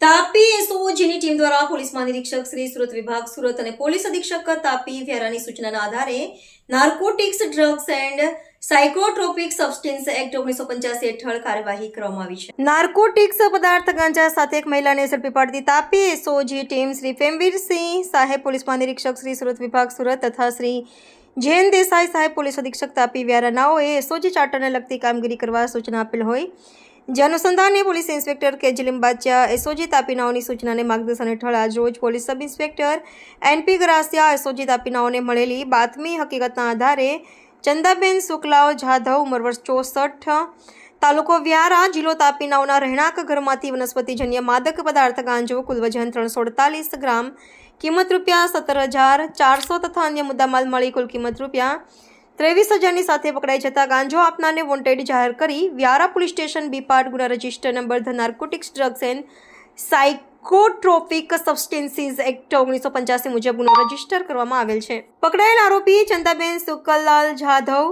તાપી એસઓજીની ટીમ દ્વારા પોલીસ મહાનિરીક્ષક શ્રી સુરત વિભાગ સુરત અને પોલીસ અધિક્ષક તાપી વ્યારાની સૂચનાના આધારે narcotics, drugs and psychotropic substance act ઓગણીસો પંચ્યાસી હેઠળ કાર્યવાહી કરવામાં આવી છે. નાર્કોટિક્સ પદાર્થ ગાંજા સાથે એક મહિલાને ઝડપી પાડતી તાપી એસઓજી ટીમ શ્રી ફેમવીરસિંહ સાહેબ, પોલીસ મહાનિરીક્ષક શ્રી સુરત વિભાગ સુરત તથા શ્રી જૈન દેસાઈ સાહેબ, પોલીસ અધિક્ષક તાપી વ્યારાનાઓએ એસઓજી ચાર્ટરને લગતી કામગીરી કરવા સૂચના આપેલ હોય જે અનુસંધાને પોલીસ ઇન્સ્પેક્ટર કેજલીમ બાચ્યા એસઓજી તાપીનાઓની સૂચનાને માર્ગદર્શન હેઠળ આજરોજ police sub inspector NP Garasiya SOG તાપીનાઓને મળેલી બાતમી હકીકતના આધારે ચંદાબેન શુક્લાઓ જાધવ, ઉંમર વર્ષ ચોસઠ, તાલુકો વ્યારા જિલ્લો તાપીનાઓના રહેણાંક ઘરમાંથી વનસ્પતિજન્ય માદક પદાર્થ ગાંજો કુલ વજન ત્રણસો અડતાલીસ ગ્રામ, કિંમત રૂપિયા સત્તર હજાર ચારસો તથા અન્ય મુદ્દામાલ મળી કુલ કિંમત રૂપિયા ત્રેવીસ હજારની સાથે પકડાઈ જતા ગાંજો આપનારને વોન્ટેડ જાહેર કરી વ્યારા પોલીસ સ્ટેશન બીપાટ ગુના register number the narcotics drugs and psychotropic substances act ઓગણીસો પંચ્યાસી મુજબ ગુનો રજિસ્ટર કરવામાં આવેલ છે. પકડાયેલ આરોપી ચંદાબેન સુકલલાલ જાધવ